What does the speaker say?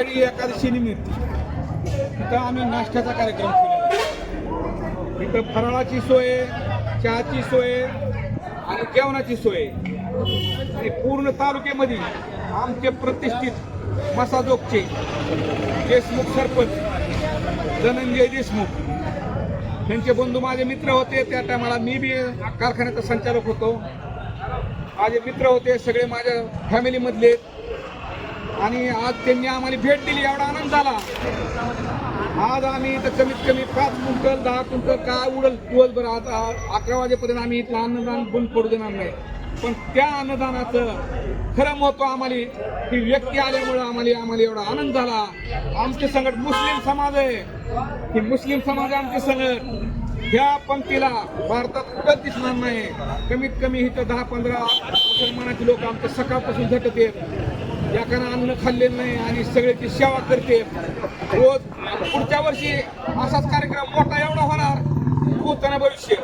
आषाढी एकादशी निमित्त तिथं आम्ही नाश्त्याचा कार्यक्रम केला इथं फराळाची सोय चहाची सोय आणि जेवणाची सोय. आणि पूर्ण तालुक्यामध्ये आमचे प्रतिष्ठित मसाजोगचे देशमुख सरपंच धनंजय देशमुख त्यांचे बंधू माझे मित्र होते. त्या टायमाला मी बी कारखान्याचा संचालक होतो. माझे मित्र होते सगळे माझ्या फॅमिलीमधले आणि आज त्यांनी आम्हाला भेट दिली एवढा आनंद झाला. आज आम्ही इथं कमीत कमी पाच क्विंटल दहा क्विंटल काय उडल दिवसभर आज अकरा वाजेपर्यंत आम्ही इथलं अन्नदान बंद पडू देणार नाही. पण त्या अन्नदानाचं खरं महत्त्व आम्हाला ही व्यक्ती आल्यामुळं आम्हाला आम्हाला एवढा आनंद झाला. आमचे संगट मुस्लिम समाज आहे. ही मुस्लिम समाज आमचे संगट ह्या पंक्तीला भारतात कुठं दिसणार नाही. कमीत कमी इथं दहा पंधरा मुसलमानाचे लोक आमच्या सकाळपासून झटत आहेत. याकानं अन्न खाल्लेलं नाही आणि सगळ्याची सेवा करते. रोज पुढच्या वर्षी असाच कार्यक्रम मोठा एवढा होणार. भूताना भविष्य.